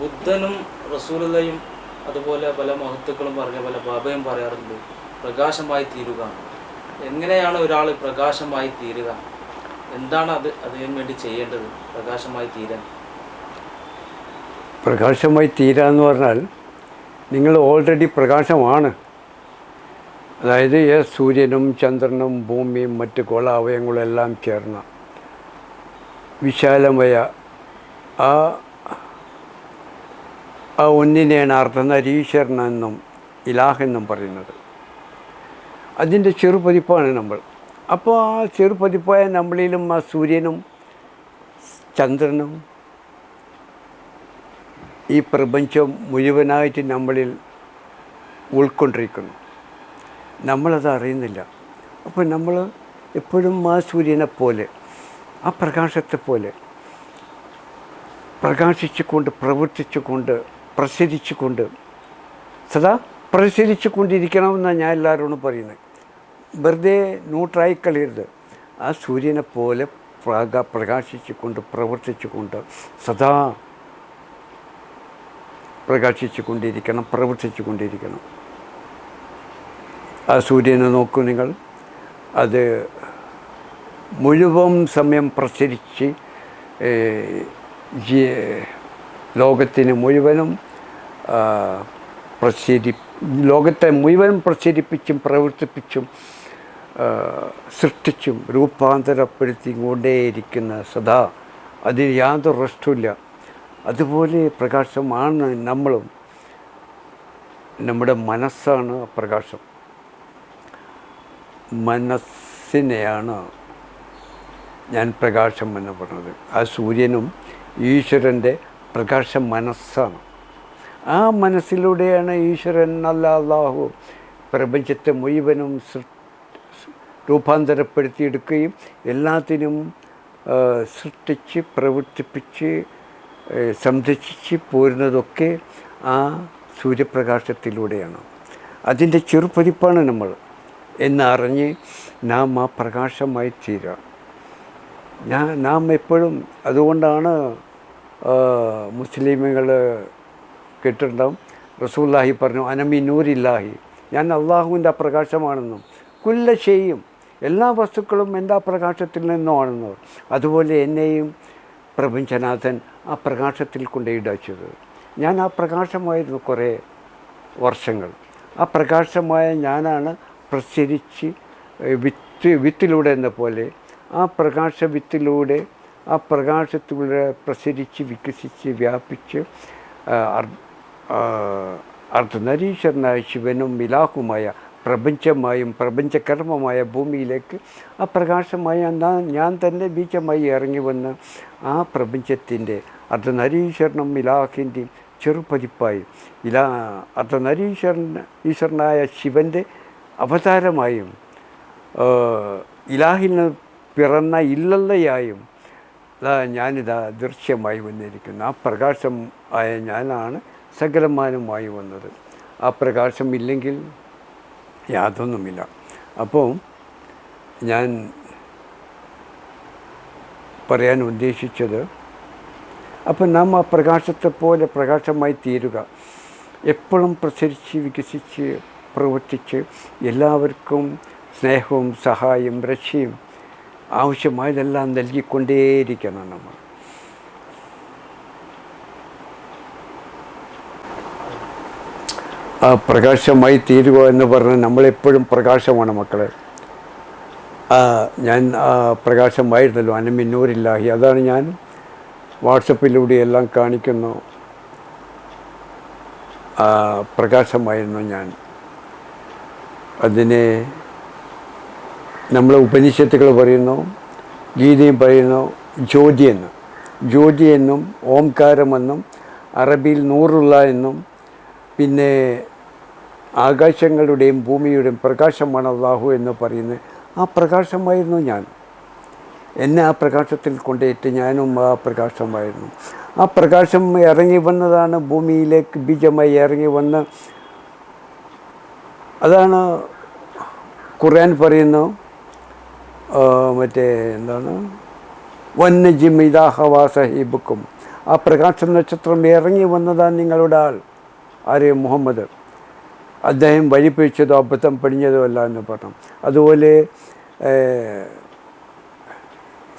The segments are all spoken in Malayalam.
ബുദ്ധനും റസൂലതയും അതുപോലെ പല മഹത്തുക്കളും പറഞ്ഞ പല ബാബയും പറയാറുണ്ട് പ്രകാശമായി തീരുക എങ്ങനെയാണ് ഒരാൾ പ്രകാശമായി തീരുക? എന്താണ് അത് അതിനു വേണ്ടി ചെയ്യേണ്ടത് പ്രകാശമായി തീരാൻ? പ്രകാശമായി തീരാ എന്ന് പറഞ്ഞാൽ നിങ്ങൾ ഓൾറെഡി പ്രകാശമാണ്. അതായത് സൂര്യനും ചന്ദ്രനും ഭൂമിയും മറ്റ് കോളാവയങ്ങളും എല്ലാം ചേർന്ന വിശാലമായ ആ ആ ഒന്നിനെയാണ് അർദ്ധനരീശ്വരനെന്നും ഇലാഹെന്നും പറയുന്നത്. അതിന്റെ ചെറുപതിപ്പാണ് നമ്മൾ. അപ്പോൾ ആ ചെറുപതിപ്പായ നമ്മളിലും ആ സൂര്യനും ചന്ദ്രനും ഈ പ്രപഞ്ചം മുഴുവനായിട്ട് നമ്മളിൽ ഉൾക്കൊണ്ടിരിക്കുന്നു. നമ്മളത് അറിയുന്നില്ല. അപ്പോൾ നമ്മൾ എപ്പോഴും ആ സൂര്യനെ പോലെ ആ പ്രകാശത്തെ പോലെ പ്രകാശിച്ചുകൊണ്ട് പ്രവർത്തിച്ചുകൊണ്ട് പ്രസരിച്ചുകൊണ്ട് സദാ പ്രസരിച്ചു കൊണ്ടിരിക്കണമെന്നാണ് ഞാൻ എല്ലാവരോടും പറയുന്നത്. വെറുതെ ന്യൂട്രായി കളയരുത്. ആ സൂര്യനെ പോലെ പ്രക പ്രകാശിച്ചുകൊണ്ട് പ്രവർത്തിച്ചുകൊണ്ട് സദാ പ്രകാശിച്ചു കൊണ്ടിരിക്കണം പ്രവർത്തിച്ചു കൊണ്ടിരിക്കണം ആ സൂര്യനെ നോക്കൂ നിങ്ങൾ. അത് മുഴുവൻ സമയം പ്രസരിച്ച് ലോകത്തിന് മുഴുവനും പ്രചരി ലോകത്തെ മുഴുവനും പ്രചരിപ്പിച്ചും പ്രവർത്തിപ്പിച്ചും സൃഷ്ടിച്ചും രൂപാന്തരപ്പെടുത്തി കൊണ്ടേയിരിക്കുന്ന സദാ. അതിന് യാതൊരു റെസ്റ്റുമില്ല. അതുപോലെ പ്രകാശമാണ് നമ്മളും നമ്മുടെ മനസ്സാണ് പ്രകാശം. മനസ്സിനെയാണ് ഞാൻ പ്രകാശം എന്ന് പറഞ്ഞത്. ആ സൂര്യനും ഈശ്വരന്റെ പ്രകാശം മനസ്സാണ്. ആ മനസ്സിലൂടെയാണ് ഈശ്വരൻ അല്ല പ്രപഞ്ചത്തെ മുഴുവനും രൂപാന്തരപ്പെടുത്തിയെടുക്കുകയും എല്ലാത്തിനും സൃഷ്ടിച്ച് പ്രവർത്തിപ്പിച്ച് സംരക്ഷിച്ച് പോരുന്നതൊക്കെ ആ സൂര്യപ്രകാശത്തിലൂടെയാണ്. അതിന്റെ ചെറുപതിപ്പാണ് നമ്മൾ. എന്നറിഞ്ഞ് നാം ആ പ്രകാശമായി തീരാം ഞാൻ നാം എപ്പോഴും അതുകൊണ്ടാണ് മുസ്ലിമുകൾ കേട്ടിട്ടുണ്ടാവും. റസൂല്ലാഹി പറഞ്ഞു അനമി നൂരില്ലാഹി. ഞാൻ അള്ളാഹുവിന്റെ അപ്രകാശമാണെന്നും പ്രകാശമാണെന്നും കുല്ല എല്ലാ വസ്തുക്കളും എന്റെ ആ പ്രകാശത്തിൽ നിന്നുമാണെന്നും അതുപോലെ എന്നെയും പ്രപഞ്ചനാഥൻ ആ പ്രകാശത്തിൽ കൊണ്ടിടച്ചത് ഞാൻ ആ പ്രകാശമായിരുന്നു കുറേ വർഷങ്ങൾ. ആ പ്രകാശമായ ഞാനാണ് പ്രസരിച്ച് വിത്ത് വിത്തിലൂടെ എന്ന പോലെ ആ പ്രകാശ വിത്തിലൂടെ ആ പ്രകാശത്തിലൂടെ പ്രസരിച്ച് വികസിച്ച് വ്യാപിച്ച് അർദ്ധനരീശ്വരനായ ശിവനും മിലാഹുമായ പ്രപഞ്ചമായും പ്രപഞ്ചകർമ്മമായ ഭൂമിയിലേക്ക് ആ പ്രകാശമായ ഞാൻ തന്നെ ബീജമായി ഇറങ്ങി വന്ന് ആ പ്രപഞ്ചത്തിന്റെ അർദ്ധനരീശ്വരനും മിലാഹിന്റെയും ചെറുപതിപ്പായി ഇലാ അർദ്ധനരീശ്വരൻ ഈശ്വരനായ ശിവന്റെ അവതാരമായും ഇലാഹിന് പിറന്ന ഇല്ലല്ലയായും ഇതാ ഞാനിതാ ദൃശ്യമായി വന്നിരിക്കുന്നു. ആ പ്രകാശം ആയ ഞാനാണ് സകലമാനുമായി വന്നത്. ആ പ്രകാശം ഇല്ലെങ്കിൽ യാതൊന്നുമില്ല. അപ്പോൾ ഞാൻ പറയാൻ ഉദ്ദേശിച്ചത് അപ്പം നാം ആ പ്രകാശത്തെ പോലെ പ്രകാശമായി തീരുക. എപ്പോഴും പ്രസരിച്ച് വികസിച്ച് പ്രവർത്തിച്ച് എല്ലാവർക്കും സ്നേഹവും സഹായം രക്ഷയും ആവശ്യമായതെല്ലാം നൽകിക്കൊണ്ടേയിരിക്കണം നമ്മൾ. ആ പ്രകാശമായി തീരുക എന്ന് പറഞ്ഞാൽ നമ്മളെപ്പോഴും പ്രകാശമാണ് മക്കളെ. ഞാൻ പ്രകാശമായിരുന്നല്ലോ. അനമിന്നൂരില്ലാഹി. അതാണ് ഞാൻ വാട്സപ്പിലൂടെ എല്ലാം കാണിക്കുന്നു. പ്രകാശമായിരുന്നു ഞാൻ. അതിനെ നമ്മൾ ഉപനിഷത്തുകൾ പറയുന്നു ഗീതയും പറയുന്നു ജ്യോതി എന്ന്. ജ്യോതി എന്നും ഓംകാരമെന്നും അറബിയിൽ നൂറുള്ള എന്നും പിന്നെ ആകാശങ്ങളുടെയും ഭൂമിയുടെയും പ്രകാശമാണ് അള്ളാഹു എന്ന് പറയുന്നത്. ആ പ്രകാശമായിരുന്നു ഞാൻ. എന്നെ ആ പ്രകാശത്തിൽ കൊണ്ടേറ്റ് ഞാനും ആ പ്രകാശമായിരുന്നു. ആ പ്രകാശം ഇറങ്ങി വന്നതാണ് ഭൂമിയിലേക്ക് ബീജമായി ഇറങ്ങി വന്ന്. അതാണ് ഖുർആൻ പറയുന്നു മറ്റേ എന്താണ്? വന്യജിം ഇതാ ഹവാ സഹീബുക്കും ആ പ്രകാശ നക്ഷത്രം ഇറങ്ങി വന്നതാണ് നിങ്ങളുടെ ആൾ ആര്? മുഹമ്മദ്. അദ്ദേഹം വഴിപ്പിച്ചതോ അബദ്ധം പിടിഞ്ഞതോ അല്ല എന്ന് പറഞ്ഞു. അതുപോലെ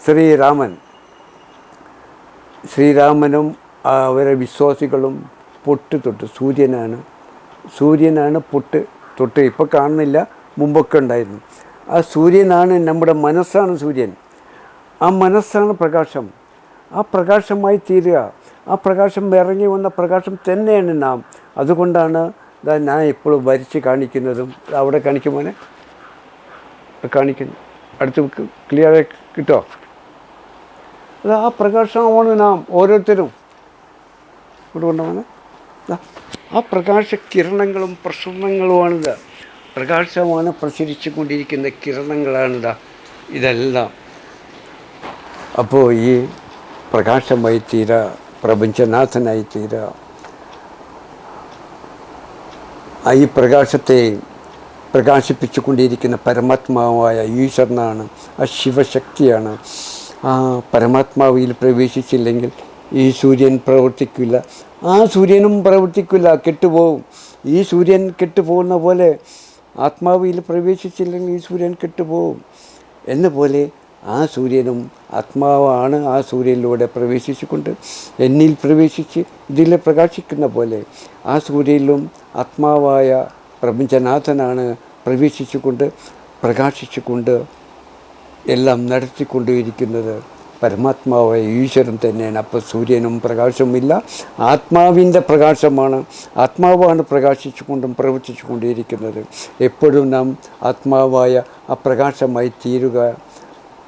ശ്രീരാമൻ. ശ്രീരാമനും അവരെ വിശ്വാസികളും പൊട്ട് തൊട്ട് സൂര്യനാണ്. സൂര്യനാണ് പൊട്ട് തൊട്ട്. ഇപ്പോൾ കാണുന്നില്ല മുമ്പൊക്കെ ഉണ്ടായിരുന്നു. ആ സൂര്യനാണ് നമ്മുടെ മനസ്സാണ് സൂര്യൻ. ആ മനസ്സാണ് പ്രകാശം. ആ പ്രകാശമായി തീരുക. ആ പ്രകാശം ഇറങ്ങി വന്ന പ്രകാശം തന്നെയാണ് നാം. അതുകൊണ്ടാണ് ഞാൻ എപ്പോഴും വരച്ച് കാണിക്കുന്നതും. അവിടെ കാണിക്കുമോനെ കാണിക്കുന്നു അടുത്ത് ക്ലിയറായി കിട്ടോ? അത് ആ പ്രകാശമാണ് നാം ഓരോരുത്തരും. ഇവിടെ കൊണ്ടുപോകുന്നത് ആ പ്രകാശ കിരണങ്ങളും പ്രസരണങ്ങളുമാണിത് പ്രകാശമാണ് പ്രസരിച്ചു കൊണ്ടിരിക്കുന്ന കിരണങ്ങളാണിത് ഇതെല്ലാം. അപ്പോൾ ഈ പ്രകാശമായി തീര പ്രപഞ്ചനാഥനായി തീര ഈ പ്രകാശത്തെ പ്രകാശിപ്പിച്ചുകൊണ്ടിരിക്കുന്ന പരമാത്മാവായ ഈശ്വരനാണ് ആ ശിവശക്തിയാണ്. ആ പരമാത്മാവിൽ പ്രവേശിച്ചില്ലെങ്കിൽ ഈ സൂര്യൻ പ്രവർത്തിക്കില്ല. ആ സൂര്യനും പ്രവർത്തിക്കില്ല കെട്ടുപോകും ഈ സൂര്യൻ കെട്ടുപോകുന്ന പോലെ ആത്മാവിൽ പ്രവേശിച്ചില്ലെങ്കിൽ ഈ സൂര്യൻ കെട്ടുപോകും. എന്നപോലെ ആ സൂര്യനും ആത്മാവാണ് ആ സൂര്യനിലൂടെ പ്രവേശിച്ചുകൊണ്ട് എന്നിൽ പ്രവേശിച്ച് ഇതിൽ പ്രകാശിക്കുന്ന പോലെ ആ സൂര്യനിലും ആത്മാവായ പ്രപഞ്ചനാഥനാണ് പ്രവേശിച്ചുകൊണ്ട് പ്രകാശിച്ചുകൊണ്ട് എല്ലാം നടത്തിക്കൊണ്ടിരിക്കുന്നത് പരമാത്മാവായ ഈശ്വരൻ തന്നെയാണ്. അപ്പോൾ സൂര്യനും പ്രകാശമില്ല ആത്മാവിന്റെ പ്രകാശമാണ്. ആത്മാവാണ് പ്രകാശിച്ചുകൊണ്ടും പ്രവർത്തിച്ചുകൊണ്ടിരിക്കുന്നത്. എപ്പോഴും നാം ആത്മാവായ ആ പ്രകാശമായി തീരുക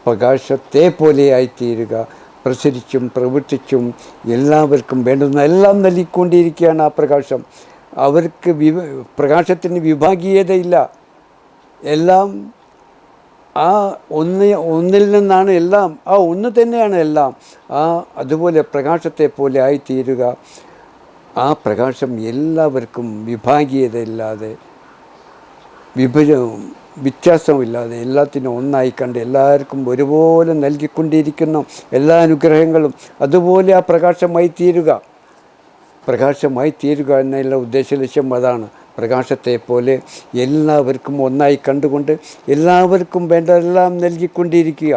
പ്രകാശത്തെ പോലെയായി തീരുക പ്രസരിച്ചും പ്രവർത്തിച്ചും എല്ലാവർക്കും വേണ്ടുന്ന എല്ലാം നൽകിക്കൊണ്ടിരിക്കുകയാണ് ആ പ്രകാശം. അവർക്ക് വിവ പ്രകാശത്തിന് വിഭാഗീയതയില്ല. എല്ലാം ആ ഒന്ന് ഒന്നിൽ നിന്നാണ് എല്ലാം ആ ഒന്ന് തന്നെയാണ് എല്ലാം. ആ അതുപോലെ പ്രകാശത്തെ പോലെ ആയിത്തീരുക. ആ പ്രകാശം എല്ലാവർക്കും വിഭാഗീയതയില്ലാതെ വിഭജ വ്യത്യാസമില്ലാതെ എല്ലാത്തിനും ഒന്നായി കണ്ട് എല്ലാവർക്കും ഒരുപോലെ നൽകിക്കൊണ്ടിരിക്കുന്ന എല്ലാ അനുഗ്രഹങ്ങളും അതുപോലെ ആ പ്രകാശമായി തീരുക പ്രകാശമായി തീരുക എന്നുള്ള ഉദ്ദേശ ലക്ഷ്യം അതാണ്. പ്രകാശത്തെ പോലെ എല്ലാവർക്കും ഒന്നായി കണ്ടുകൊണ്ട് എല്ലാവർക്കും വേണ്ടതെല്ലാം നൽകിക്കൊണ്ടിരിക്കുക.